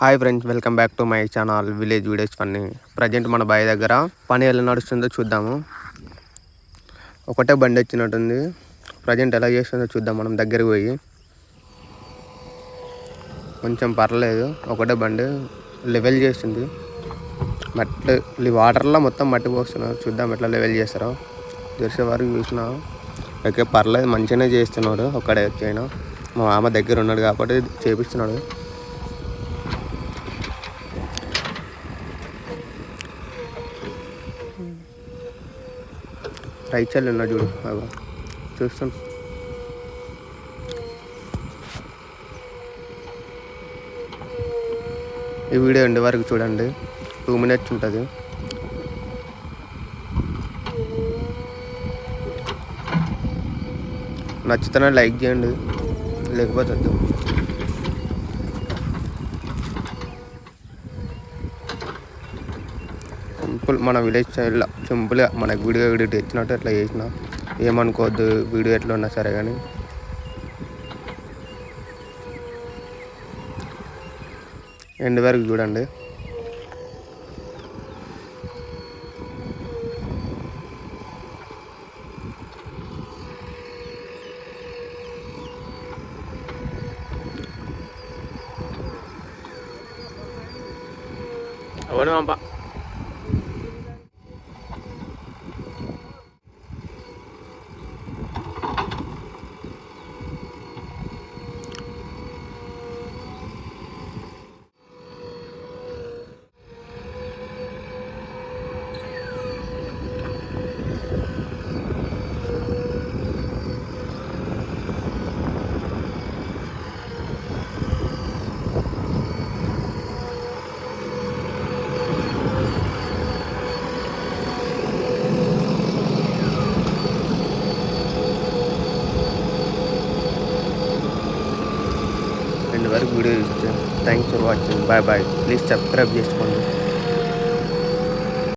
Hi friends welcome back to my channel village videos పని present మన బాయ్ దగ్గర పని ఎలా నడుస్తుందో చూద్దాము. ఒకటే బండి వచ్చినట్టుంది. ప్రజెంట్ ఎలా చేస్తుందో చూద్దాం మనం దగ్గరికి పోయి. కొంచెం పర్లేదు ఒకటే బండి లెవెల్ చేస్తుంది. మట్టి వాటర్లో మొత్తం మట్టి పోస్తున్నారు. చూద్దాం ఎట్లా లెవెల్ చేస్తారో. తెలిసే వరకు చూసిన. ఓకే పర్లేదు మంచిగానే చేస్తున్నాడు ఒక్కడే వచ్చాయినా మా మామ దగ్గర ఉన్నాడు కాబట్టి చేపిస్తున్నాడు. రైట్ సైడ్లో ఉన్నాడు చూడు బాబా చూస్తాను ఈ వీడియో ఎండ్ వరకు చూడండి. టూ మినిట్స్ ఉంటుంది. నచ్చితేనే లైక్ చేయండి. లేకపోతే వద్దు. సింపుల్ మన విలేజ్ స్టైల్లో సింపుల్గా మనకు వీడియో ఎడిట్ తెచ్చినట్టు ఎట్లా చేసిన. ఏమనుకోవద్దు వీడియో ఎట్లా ఉన్నా సరే కానీ ఎండ్ వరకు చూడండి. అవును పంప వరకు వీడియో చూస్తే thanks for watching bye bye please subscribe చేసుకోండి.